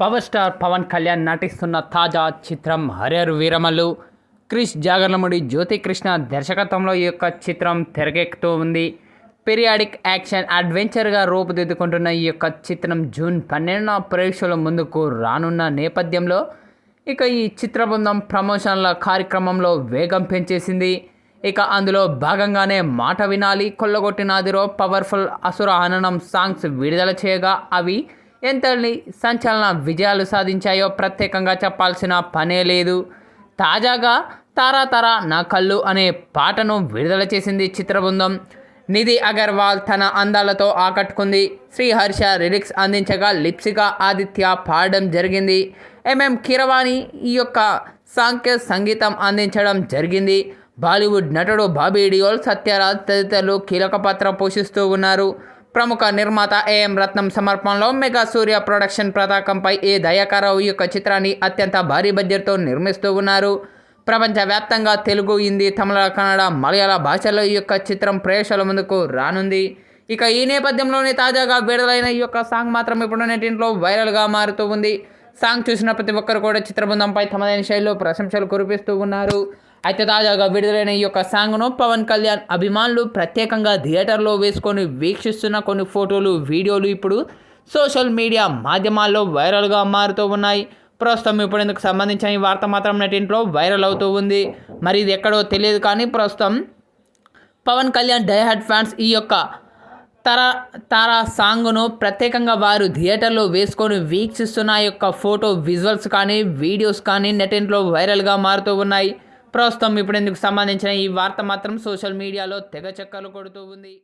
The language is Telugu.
పవర్ స్టార్ పవన్ కళ్యాణ్ నటిస్తున్న తాజా చిత్రం హరియర్ వీరమలు క్రిష్ జాగర్లముడి జ్యోతికృష్ణ దర్శకత్వంలో ఈ యొక్క చిత్రం తెరకెక్కుతూ ఉంది. పీరియాడిక్ యాక్షన్ అడ్వెంచర్గా రూపుదిద్దుకుంటున్న ఈ యొక్క చిత్రం జూన్ పన్నెండున ప్రేక్షకుల ముందుకు రానున్న నేపథ్యంలో ఇక ఈ చిత్ర బృందం ప్రమోషన్ల కార్యక్రమంలో వేగం పెంచేసింది. ఇక అందులో భాగంగానే మాట వినాలి కొల్లగొట్టినాదిరో పవర్ఫుల్ అసుర హననం సాంగ్స్ విడుదల చేయగా అవి ఎంతని సంచలన విజయాలు సాధించాయో ప్రత్యేకంగా చెప్పాల్సిన పనే లేదు. తాజాగా తారా తారా నా కళ్ళు అనే పాటను విడుదల చేసింది చిత్రబృందం. నిధి అగర్వాల్ తన అందాలతో ఆకట్టుకుంది. శ్రీహర్ష లిరిక్స్ అందించగా లిప్సిక ఆదిత్య పాడడం జరిగింది. ఎంఎం కిరవాణి ఈ యొక్క సాంఖ్య సంగీతం అందించడం జరిగింది. బాలీవుడ్ నటుడు బాబీ డియోల్ సత్యరాజ్ తదితరులు కీలక పాత్ర పోషిస్తూ ఉన్నారు. ప్రముఖ నిర్మాత ఏఎం రత్నం సమర్పణలో మెగా సూర్య ప్రొడక్షన్ పతాకంపై ఏ దయాకరావు యొక్క చిత్రాన్ని అత్యంత భారీ బడ్జెట్తో నిర్మిస్తూ ఉన్నారు. ప్రపంచవ్యాప్తంగా తెలుగు హిందీ తమిళ కన్నడ మలయాళ భాషల్లో ఈ యొక్క చిత్రం ప్రేక్షకుల ముందుకు రానుంది. ఇక ఈ నేపథ్యంలోనే తాజాగా విడుదలైన ఈ యొక్క సాంగ్ మాత్రం ఇప్పుడు నెటింట్లో వైరల్గా మారుతూ ఉంది. సాంగ్ చూసిన ప్రతి ఒక్కరు కూడా చిత్రబృందంపై తమదైన శైలిలో ప్రశంసలు కురిపిస్తూ ఉన్నారు. అయితే తాజాగా విడుదలైన ఈ యొక్క సాంగ్ను పవన్ కళ్యాణ్ అభిమానులు ప్రత్యేకంగా థియేటర్లో వేసుకొని వీక్షిస్తున్న కొన్ని ఫోటోలు వీడియోలు ఇప్పుడు సోషల్ మీడియా మాధ్యమాల్లో వైరల్గా మారుతూ ఉన్నాయి. ప్రస్తుతం ఇప్పుడు ఇందుకు సంబంధించిన ఈ వార్త మాత్రం నెటింట్లో వైరల్ అవుతూ ఉంది. మరి ఇది ఎక్కడో తెలియదు కానీ ప్రస్తుతం పవన్ కళ్యాణ్ డైహార్డ్ ఫ్యాన్స్ ఈ యొక్క తర తారా సాంగ్ను ప్రత్యేకంగా వారు థియేటర్లో వేసుకొని వీక్షిస్తున్న యొక్క ఫోటో విజువల్స్ కానీ వీడియోస్ కానీ నెటింట్లో వైరల్గా మారుతూ ఉన్నాయి. ప్రస్తుతం ఇప్పుడు ఇందుకు సంబంధించిన ఈ వార్త మాత్రం సోషల్ మీడియాలో తెగ చెక్కలు కొడుతూ ఉంది.